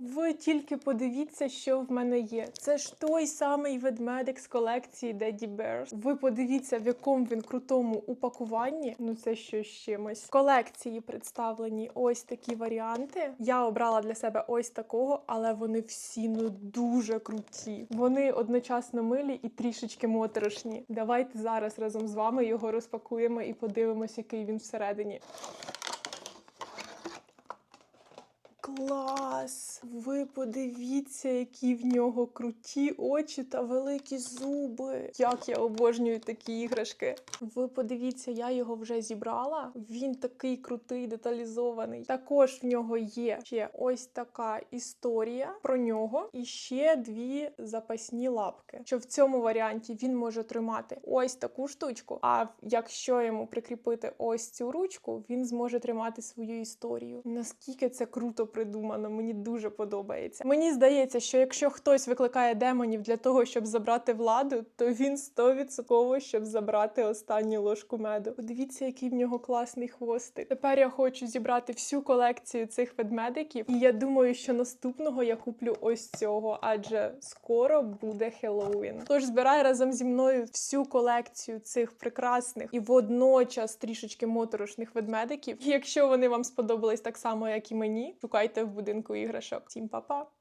Ви тільки подивіться, що в мене є. Це ж той самий ведмедик з колекції Daddy Bears. Ви подивіться, в якому він крутому упакуванні. Ну це що з чимось. В колекції представлені ось такі варіанти. Я обрала для себе ось такого, але вони всі ну дуже круті. Вони одночасно милі і трішечки моторошні. Давайте зараз разом з вами його розпакуємо і подивимось, який він всередині. Клас! Ви подивіться, які в нього круті очі та великі зуби. Як я обожнюю такі іграшки. Ви подивіться, я його вже зібрала. Він такий крутий, деталізований. Також в нього є ще ось така історія про нього і ще дві запасні лапки. Що в цьому варіанті він може тримати ось таку штучку. А якщо йому прикріпити ось цю ручку, він зможе тримати свою історію. Наскільки це круто придумано, мені дуже подобається. Мені здається, що якщо хтось викликає демонів для того, щоб забрати владу, то він 100% щоб забрати останню ложку меду. Подивіться, який в нього класний хвостик. Тепер я хочу зібрати всю колекцію цих ведмедиків, і я думаю, що наступного я куплю ось цього, адже скоро буде Хеллоуін. Тож збирай разом зі мною всю колекцію цих прекрасних і водночас трішечки моторошних ведмедиків. І якщо вони вам сподобались так само, як і мені, шукайте в будинку іграшок. Всім па-па!